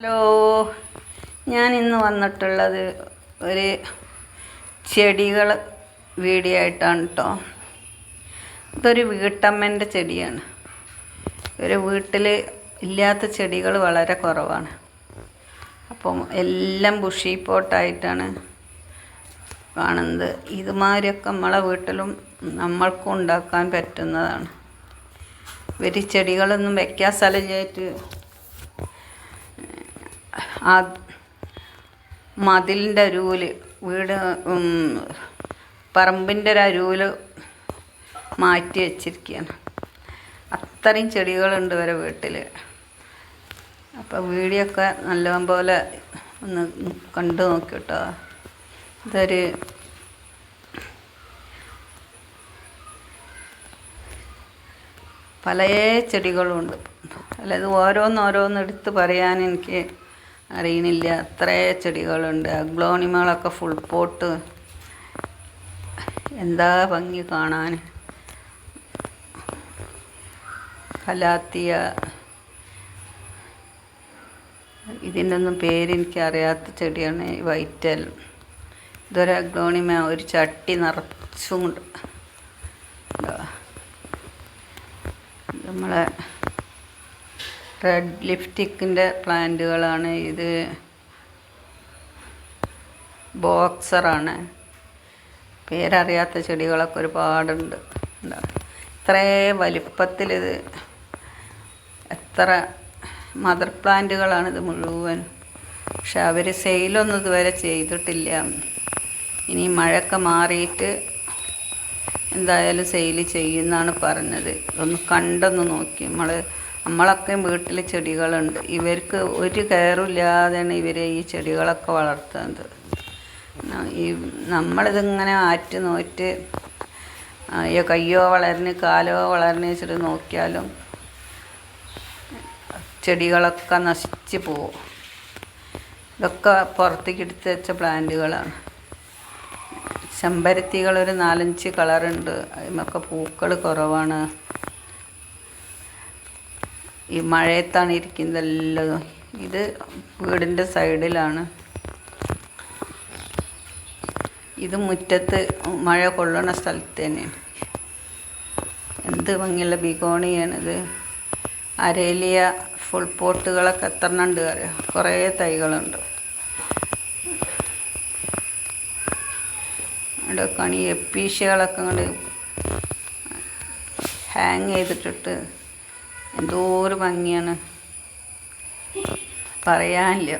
Hello. ഞാൻ ഇന്ന് വന്നിട്ടുള്ളത് ഒരു ചെടികൾ വീഡിയോ ആയിട്ടാണ് കേട്ടോ ഇതൊരു വീട്ടമ്മേന്റെ ചെടിയാണ്. ഒരു വീട്ടിൽ ഇല്ലാത്ത ചെടികൾ വളരെ കുറവാണ്. അപ്പം എല്ലാം ബുഷി പോട്ടായിട്ടാണ് കാണുന്നത്. ഇതുമാതിരിയൊക്കെ നമ്മളെ വീട്ടിലും നമ്മൾക്കും ഉണ്ടാക്കാൻ പറ്റുന്നതാണ്. ഇവർ ചെടികളൊന്നും വെക്കാൻ സ്ഥലമില്ലായിട്ട് ആ മതിലിന്റെ അരുവിൽ വീട് പറമ്പിന്റെ ഒരു അരുവിൽ മാറ്റി വെച്ചിരിക്കുകയാണ്. അത്രയും ചെടികളുണ്ട് വരെ വീട്ടിൽ അപ്പോൾ വീഡിയോ ഒക്കെ നല്ല ഒന്ന് കണ്ടു നോക്കി കേട്ടോ ഇതൊരു പല ചെടികളുണ്ട്. അല്ല ഇത് ഓരോന്നോരോന്ന് എടുത്ത് പറയാൻ എനിക്ക് അറിയണില്ല. അത്ര ചെടികളുണ്ട്. അഗ്ലോണിമകളൊക്കെ ഫുൾ പോട്ട് എന്താ ഭംഗി കാണാൻ? കലാത്തിയ ഇതിന്റെ ഒന്നും പേരെനിക്കറിയാത്ത ചെടിയാണ് വൈറ്റൽ. ഇതൊരു അഗ്ലോണിമ ഒരു ചട്ടി നിറച്ചും നമ്മളെ റെഡ് ലിപ്സ്റ്റിക്കിന്റെ പ്ലാന്റുകളാണ്. ഇത് ബോക്സറാണ്. പേരറിയാത്ത ചെടികളൊക്കെ ഒരുപാടുണ്ട്. ഇത്രേ വലിപ്പത്തിലിത് എത്ര മദർ പ്ലാന്റുകളാണ് ഇത് മുഴുവൻ. പക്ഷെ അവർ സെയിലൊന്നും ഇതുവരെ ചെയ്തിട്ടില്ല. ഇനി മഴയൊക്കെ മാറിയിട്ട് എന്തായാലും സെയിൽ ചെയ്യുന്നാണ് പറഞ്ഞത്. ഒന്ന് കണ്ടൊന്ന് നോക്കി. നമ്മൾ നമ്മളൊക്കെ വീട്ടിൽ ചെടികളുണ്ട്. ഇവർക്ക് ഒരു കെയറില്ലാതെയാണ് ഇവർ ഈ ചെടികളൊക്കെ വളർത്തുന്നത്. ഈ നമ്മളിതിങ്ങനെ ആറ്റ് നോറ്റ് ഈ കയ്യോ വളർന്ന് കാലോ വളർന്ന് വെച്ചിട്ട് നോക്കിയാലും ചെടികളൊക്കെ നശിച്ച് പോവും. ഇതൊക്കെ പുറത്തേക്ക് എടുത്ത് വെച്ച പ്ലാന്റുകളാണ്. ചെമ്പരത്തികൾ ഒരു നാലഞ്ച് കളറുണ്ട്. അതിമൊക്കെ പൂക്കൾ കുറവാണ്. ഈ മഴയത്താണ് ഇരിക്കുന്നത് എല്ലതും ഇത് വീടിന്റെ സൈഡിലാണ്. ഇത് മുറ്റത്ത് മഴ കൊള്ളണ സ്ഥലത്ത് തന്നെയാണ് എന്ത് ഭംഗിയുള്ള ബിഗോണിയാണിത്. അരേലിയ ഫുൾ പോട്ടുകളൊക്കെ എത്ര ഉണ്ട് അറിയാം? കുറേ തൈകളുണ്ട്. അവിടെ കണി എപ്പീഷ്യകളൊക്കെ അങ്ങോട്ട് ഹാങ് ചെയ്തിട്ടിട്ട് എന്തോ ഒരു ഭംഗിയാണ്. പറയാനില്ല.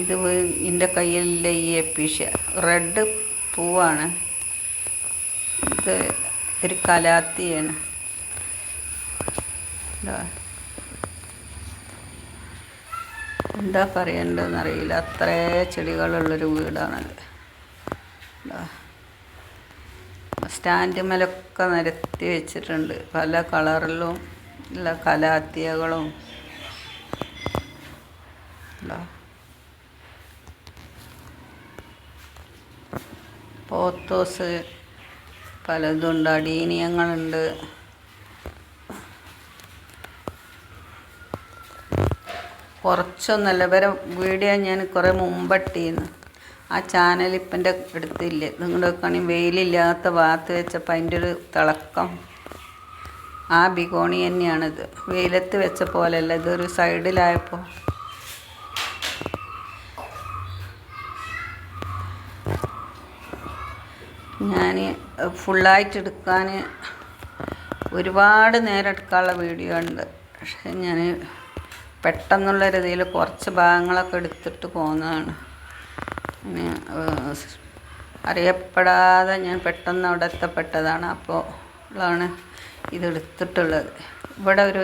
ഇത് എന്റെ കയ്യിലുള്ള ഈ എപ്പീഷ്യ റെഡ് പൂവാണ്. ഇത് ഒരു കലാത്തിയാണ്. എന്താ പറയണ്ടതെന്ന് അറിയില്ല അത്രേ ചെടികളുള്ളൊരു വീടാണത് ഇതാ. സ്റ്റാൻഡ് മേലൊക്കെ നിരത്തി വെച്ചിട്ടുണ്ട്. പല കളറിലും ഉള്ള കലാത്തിയകളും. പോത്തോസ് പലതുണ്ട്. അടീനിയങ്ങളുണ്ട്. കുറച്ചൊന്നല്ല വരെ വീഡിയോ ഞാൻ കുറേ മുമ്പിട്ടിന്ന് ആ ചാനൽ ഇപ്പം എന്റെ അടുത്തില്ല. നിങ്ങളുടെ കണി വെയിലില്ലാത്ത ഭാഗത്ത് വെച്ചപ്പോൾ അതിന്റെ ഒരു തിളക്കം. ആ ബിഗോണി തന്നെയാണിത്. വെയിലത്ത് വെച്ച പോലെയല്ല ഇതൊരു സൈഡിലായപ്പോൾ. ഞാൻ ഫുള്ളായിട്ട് എടുക്കാൻ ഒരുപാട് നേരം എടുക്കാനുള്ള വീഡിയോ ഉണ്ട്. പക്ഷെ ഞാൻ പെട്ടെന്നുള്ള രീതിയിൽ കുറച്ച് ഭാഗങ്ങളൊക്കെ എടുത്തിട്ട് പോകുന്നതാണ് അറിയപ്പെടാതെ ഞാൻ പെട്ടെന്ന് അവിടെ എത്തപ്പെട്ടതാണ്. അപ്പോൾ ഉള്ളതാണ് ഇതെടുത്തിട്ടുള്ളത്. ഇവിടെ ഒരു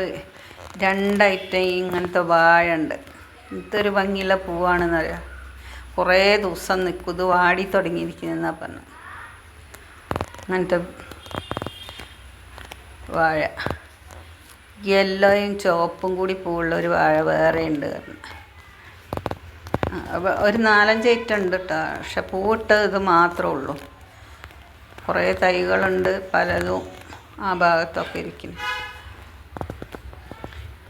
രണ്ടൈറ്റം ഇങ്ങനത്തെ വാഴ ഉണ്ട് ഇതൊരു ഭംഗിയുള്ള പൂവാണെന്ന് അറിയാം കുറേ ദിവസം നിൽക്കും. ഇത് വാടി തുടങ്ങിയിരിക്കുന്നതെന്നാണ് പറഞ്ഞത് അങ്ങനത്തെ വാഴ. യെല്ലോയും ചുവപ്പും കൂടി പൂവുള്ള ഒരു വാഴ വേറെ ഉണ്ട് പറഞ്ഞു. ഒരു നാലഞ്ച് ഐറ്റം ഉണ്ട് കേട്ടോ പക്ഷെ പൂവിട്ട് ഇത് മാത്രമേ ഉള്ളൂ. കുറേ തൈകളുണ്ട് പലതും ആ ഭാഗത്തൊക്കെ ഇരിക്കുന്നു.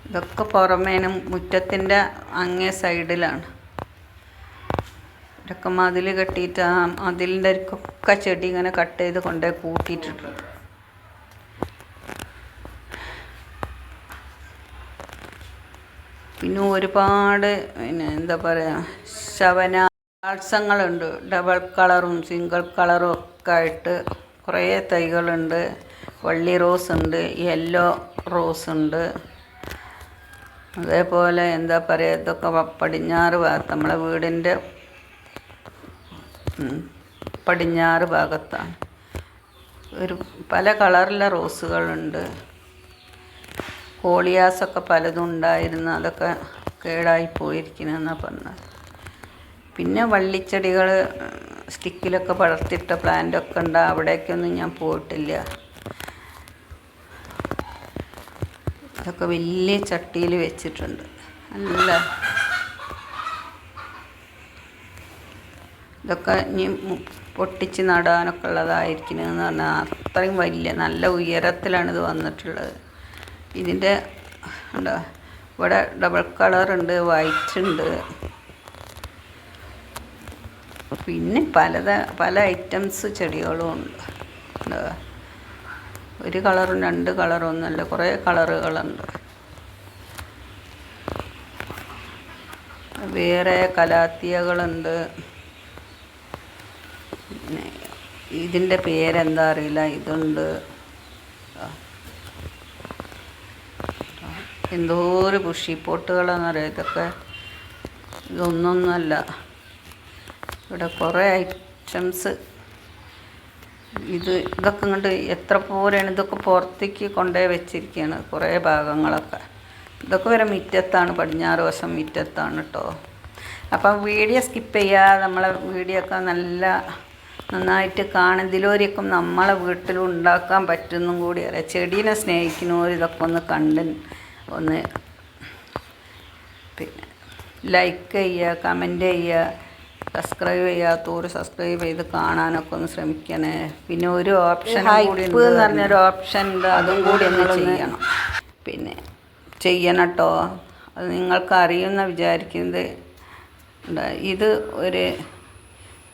ഇതൊക്കെ പുറമേനും മുറ്റത്തിന്റെ അങ്ങേ സൈഡിലാണ്. ഇതൊക്കെ മതിൽ കെട്ടിയിട്ട് ആ മതിലിന്റെ ഒക്കെ ചെടി ഇങ്ങനെ കട്ട് ചെയ്ത് കൊണ്ടുപോയി കൂട്ടിയിട്ടിട്ടുണ്ട്. പിന്നെ ഒരുപാട് പിന്നെ എന്താ പറയുക ശവനാസങ്ങളുണ്ട് ഡബിൾ കളറും സിംഗിൾ കളറും ഒക്കെ ആയിട്ട് കുറേ തൈകളുണ്ട്. വള്ളി റോസ് ഉണ്ട് യെല്ലോ റോസ് ഉണ്ട്. അതേപോലെ എന്താ പറയുക ഇതൊക്കെ പടിഞ്ഞാറ് ഭാഗത്ത് നമ്മളെ വീടിന്റെ പടിഞ്ഞാറ് ഭാഗത്താണ്. ഒരു പല കളറിലെ റോസുകളുണ്ട്. കോളിയാസൊക്കെ പലതും ഉണ്ടായിരുന്നു. അതൊക്കെ കേടായി പോയിരിക്കണെന്നാണ് പറഞ്ഞത്. പിന്നെ വള്ളിച്ചെടികൾ സ്റ്റിക്കിലൊക്കെ പടർത്തിയിട്ട പ്ലാന്റൊക്കെ ഉണ്ട്. അവിടേക്കൊന്നും ഞാൻ പോയിട്ടില്ല. അതൊക്കെ വലിയ ചട്ടിയിൽ വെച്ചിട്ടുണ്ട്. നല്ല ഇതൊക്കെ ഇനി പൊട്ടിച്ച് നടാനൊക്കെ ഉള്ളതായിരിക്കണമെന്ന് പറഞ്ഞാൽ അത്രയും വലിയ നല്ല ഉയരത്തിലാണ് ഇത് വന്നിട്ടുള്ളത്. ഇതിന്റെ ഉണ്ടോ? ഇവിടെ ഡബിൾ കളറുണ്ട് വൈറ്റ് ഉണ്ട്. പിന്നെ പലത പല ഐറ്റംസ് ചെടികളും ഉണ്ട്. ഉണ്ടോ? ഒരു കളറും രണ്ട് കളറും ഒന്നുമല്ല കുറേ കളറുകളുണ്ട്. വേറെ കലാത്തിയകളുണ്ട്. ഇതിന്റെ പേരെന്താ അറിയില്ല ഇതുണ്ട്. എന്തോ ഒരു പുഷിപ്പോട്ടുകളാണെന്നറിയാം ഇതൊക്കെ ഇതൊന്നൊന്നുമല്ല ഇവിടെ കുറേ ഐറ്റംസ്. ഇത് ഇതൊക്കെ ഇങ്ങോട്ട് എത്ര പോരാണ് ഇതൊക്കെ പുറത്തേക്ക് കൊണ്ടേ വെച്ചിരിക്കുകയാണ് കുറേ ഭാഗങ്ങളൊക്കെ. ഇതൊക്കെ വരെ മിറ്റത്താണ് പടിഞ്ഞാറ് വശം മുറ്റത്താണ് കേട്ടോ അപ്പം വീഡിയോ സ്കിപ്പ് ചെയ്യുക നമ്മളെ വീഡിയോ ഒക്കെ നല്ല നന്നായിട്ട് കാണും. നമ്മളെ വീട്ടിലുണ്ടാക്കാൻ പറ്റുന്നും കൂടി അറിയാം. ചെടീനെ സ്നേഹിക്കുന്നവർ ഇതൊക്കെ ഒന്ന് കണ്ട് ഒന്ന്. പിന്നെ ലൈക്ക് ചെയ്യുക കമന്റ് ചെയ്യുക സബ്സ്ക്രൈബ് ചെയ്യാത്തവർ സബ്സ്ക്രൈബ് ചെയ്ത് കാണാനൊക്കെ ഒന്ന് ശ്രമിക്കണേ. പിന്നെ ഒരു ഓപ്ഷൻ കൂടി എന്ന് പറഞ്ഞൊരു ഓപ്ഷൻ ഉണ്ട്. അതും കൂടി ഒന്ന് ചെയ്യണം. പിന്നെ ചെയ്യണം കേട്ടോ അത് നിങ്ങൾക്ക് അറിയുമെന്ന വിചാരിക്കുന്നത്. ഇത് ഒരു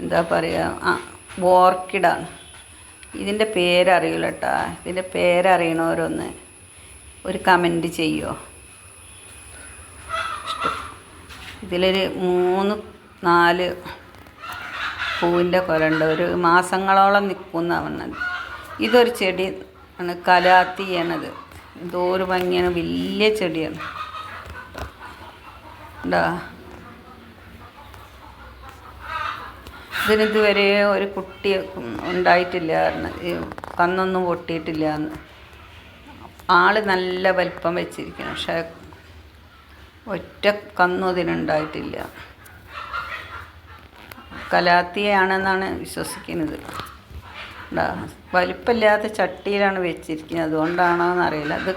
എന്താ പറയുക ആ ഓർക്കിഡാണ് ഇതിന്റെ പേരറിയില്ല കേട്ടോ ഇതിന്റെ പേരറിയണവരൊന്ന് ഒരു കമന്റ് ചെയ്യുമോ ഇതിലൊരു മൂന്ന് നാല് പൂവിന്റെ കൊലുണ്ട് ഒരു മാസങ്ങളോളം നിൽക്കുന്ന പറഞ്ഞത് ഇതൊരു ചെടി ആണ് കലാത്തി എന്നത്. എന്തോ ഒരു ഭംഗിയാണ്. വലിയ ചെടിയാണ്. ഉണ്ടോ ഇതിനിതുവരെ ഒരു കുട്ടി ഉണ്ടായിട്ടില്ല കന്നൊന്നും പൊട്ടിയിട്ടില്ല എന്ന്. ആൾ നല്ല വലിപ്പം വെച്ചിരിക്കണം. പക്ഷെ ഒറ്റ കന്നും അതിനുണ്ടായിട്ടില്ല. കലാത്തിയാണെന്നാണ് വിശ്വസിക്കുന്നത്. വലിപ്പമില്ലാത്ത ചട്ടിയിലാണ് വെച്ചിരിക്കുന്നത്. അതുകൊണ്ടാണോ എന്നറിയില്ല ഇത്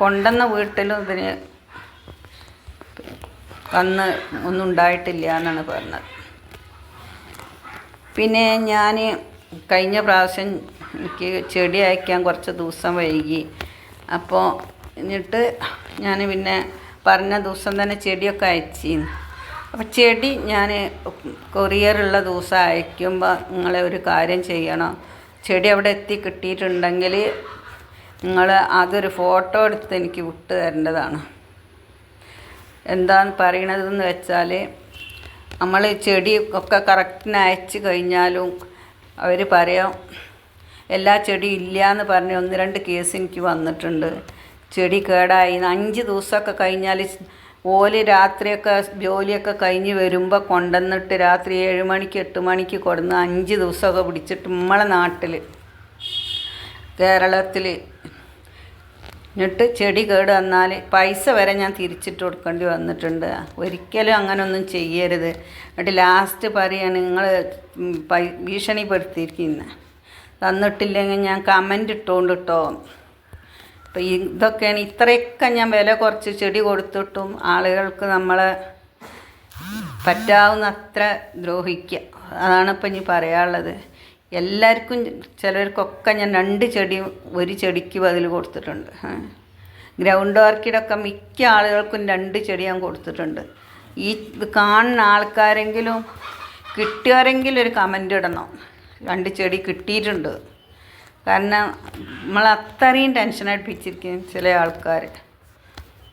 കൊണ്ടുവന്ന വീട്ടിലും ഇതിന് കന്ന് ഒന്നും ഉണ്ടായിട്ടില്ല എന്നാണ് പറഞ്ഞത്. പിന്നെ ഞാൻ കഴിഞ്ഞ പ്രാവശ്യം എനിക്ക് ചെടി അയക്കാൻ കുറച്ച് ദിവസം വൈകി. അപ്പോൾ എന്നിട്ട് ഞാൻ പിന്നെ പറഞ്ഞ ദിവസം തന്നെ ചെടിയൊക്കെ അയച്ചിന്ന് അപ്പോൾ ചെടി ഞാൻ കൊറിയറുള്ള ദിവസം അയക്കുമ്പോൾ നിങ്ങളെ ഒരു കാര്യം ചെയ്യണം. ചെടി അവിടെ എത്തി കിട്ടിയിട്ടുണ്ടെങ്കിൽ നിങ്ങൾ അതൊരു ഫോട്ടോ എടുത്ത് എനിക്ക് വിട്ട് തരേണ്ടതാണ്. എന്താണ് പറയണതെന്ന് വെച്ചാൽ നമ്മൾ ചെടി ഒക്കെ കറക്റ്റിന് അയച്ചു കഴിഞ്ഞാലും അവർ പറയാം എല്ലാ ചെടിയും ഇല്ല എന്ന് പറഞ്ഞ് ഒന്ന് രണ്ട് കേസ് എനിക്ക് വന്നിട്ടുണ്ട്. ചെടി കേടായി. അഞ്ച് ദിവസമൊക്കെ കഴിഞ്ഞാൽ ഓൽ രാത്രിയൊക്കെ ജോലിയൊക്കെ കഴിഞ്ഞ് വരുമ്പോൾ കൊണ്ടുവന്നിട്ട് രാത്രി ഏഴ് മണിക്ക് എട്ട് മണിക്ക് കൊടുന്ന് അഞ്ച് ദിവസമൊക്കെ പിടിച്ചിട്ട് നമ്മളെ നാട്ടിൽ കേരളത്തിൽ എന്നിട്ട് ചെടി കേട് വന്നാൽ പൈസ വരെ ഞാൻ തിരിച്ചിട്ട് കൊടുക്കേണ്ടി വന്നിട്ടുണ്ട്. ഒരിക്കലും അങ്ങനൊന്നും ചെയ്യരുത്. എന്നിട്ട് ലാസ്റ്റ് പറയാണ് നിങ്ങൾ ഭീഷണിപ്പെടുത്തിയിരിക്കുന്നത് തന്നിട്ടില്ലെങ്കിൽ ഞാൻ കമന്റ് ഇട്ടുകൊണ്ട് കേട്ടോ അപ്പം ഇതൊക്കെയാണ് ഇത്രയൊക്കെ ഞാൻ വില കുറച്ച് ചെടി കൊടുത്തിട്ടും ആളുകൾക്ക് നമ്മളെ പറ്റാവുന്ന അത്ര ദ്രോഹിക്കുക അതാണ് ഇപ്പം ഇനി പറയാനുള്ളത്. എല്ലാവർക്കും ചിലർക്കൊക്കെ ഞാൻ രണ്ട് ചെടി ഒരു ചെടിക്ക് ബദൽ കൊടുത്തിട്ടുണ്ട്. ഗ്രൗണ്ട് ഓർക്കിഡൊക്കെ മിക്ക ആളുകൾക്കും രണ്ട് ചെടി ഞാൻ കൊടുത്തിട്ടുണ്ട്. ഈ കാണുന്ന ആൾക്കാരെങ്കിലും കിട്ടിയവരെങ്കിലും ഒരു കമന്റ് ഇടണം. രണ്ട് ചെടി കിട്ടിയിട്ടുണ്ട്. കാരണം നമ്മൾ അത്രയും ടെൻഷൻ അടുപ്പിച്ചിരിക്കും ചില ആൾക്കാർ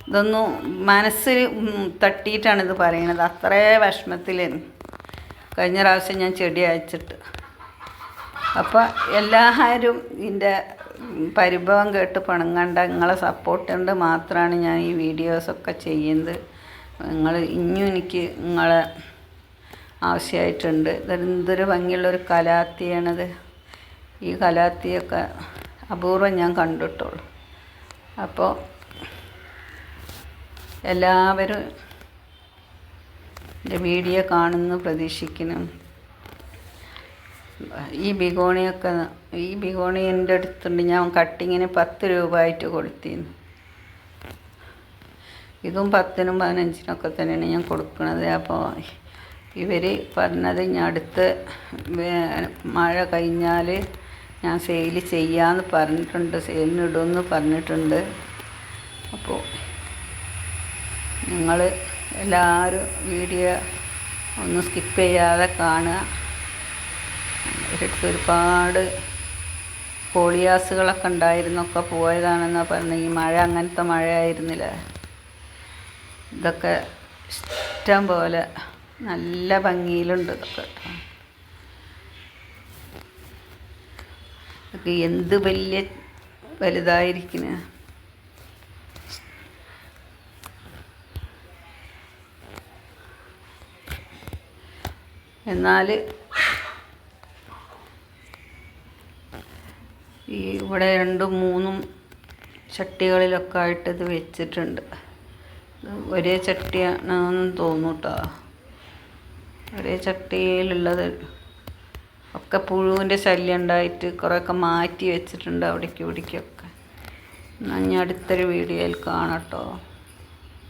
ഇതൊന്നും മനസ്സിൽ തട്ടിയിട്ടാണ് ഇത് പറയണത്. അത്രേ വിഷമത്തിൽ കഴിഞ്ഞ പ്രാവശ്യം ഞാൻ ചെടി അയച്ചിട്ട്. അപ്പോൾ എല്ലാവരും ഇതിന്റെ പരിഭവം കേട്ട് പണങ്ങണ്ട. നിങ്ങളെ സപ്പോർട്ട് ഉണ്ട് മാത്രമാണ് ഞാൻ ഈ വീഡിയോസൊക്കെ ചെയ്യുന്നത്. നിങ്ങൾ ഇനിയും എനിക്ക് നിങ്ങളെ ആവശ്യമായിട്ടുണ്ട് ഇതെന്തൊരു ഭംഗിയുള്ളൊരു കലാത്തിയാണത്. ഈ കലാത്തിയൊക്കെ അപൂർവം ഞാൻ കണ്ടിട്ടുള്ളൂ. അപ്പോൾ എല്ലാവരും എന്റെ വീഡിയോ കാണുന്നു പ്രതീക്ഷിക്കുന്നു. ഈ ബിഗോണിയൊക്കെ ഈ ബിഗോണി എന്റെ അടുത്തുണ്ട്. ഞാൻ കട്ടിങ്ങിന് പത്ത് രൂപ ആയിട്ട് കൊടുത്തിരുന്നു. ഇതും പത്തിനും പതിനഞ്ചിനൊക്കെ തന്നെയാണ് ഞാൻ കൊടുക്കുന്നത് അപ്പോൾ ഇവർ പറഞ്ഞത് ഞാൻ അടുത്ത് മഴ കഴിഞ്ഞാൽ ഞാൻ സെയിൽ ചെയ്യാമെന്ന് പറഞ്ഞിട്ടുണ്ട് സെയിലിന് ഇടുമെന്ന് പറഞ്ഞിട്ടുണ്ട്. അപ്പോൾ നിങ്ങൾ എല്ലാവരും വീഡിയോ ഒന്നും സ്കിപ്പ് ചെയ്യാതെ കാണുക. ഇവരടുത്ത് ഒരുപാട് പോളിയാസുകളൊക്കെ ഉണ്ടായിരുന്നൊക്കെ പോയതാണെന്നാണ് പറഞ്ഞത്. ഈ മഴ അങ്ങനത്തെ മഴയായിരുന്നില്ല. ഇതൊക്കെ ഇഷ്ടം പോലെ നല്ല ഭംഗിയിലുണ്ട് ഇതൊക്കെ. ഇതൊക്കെ എന്ത് വലിയ വലുതായിരിക്കുന്ന എന്നാൽ ഈ ഇവിടെ രണ്ടും മൂന്നും ചട്ടികളിലൊക്കെ ആയിട്ട് ഇത് വെച്ചിട്ടുണ്ട്. ഒരേ ചട്ടിയാണെന്ന് തോന്നൂട്ടോ ഒരേ ചട്ടിയിലുള്ളത്. ഒക്കെ പുഴുവിന്റെ ശല്യം ഉണ്ടായിട്ട് കുറേയൊക്കെ മാറ്റി വെച്ചിട്ടുണ്ട് അവിടേക്ക് ഇവിടേക്കൊക്കെ. എന്നാൽ ഞാൻ അടുത്തൊരു വീഡിയോയിൽ കാണട്ടോ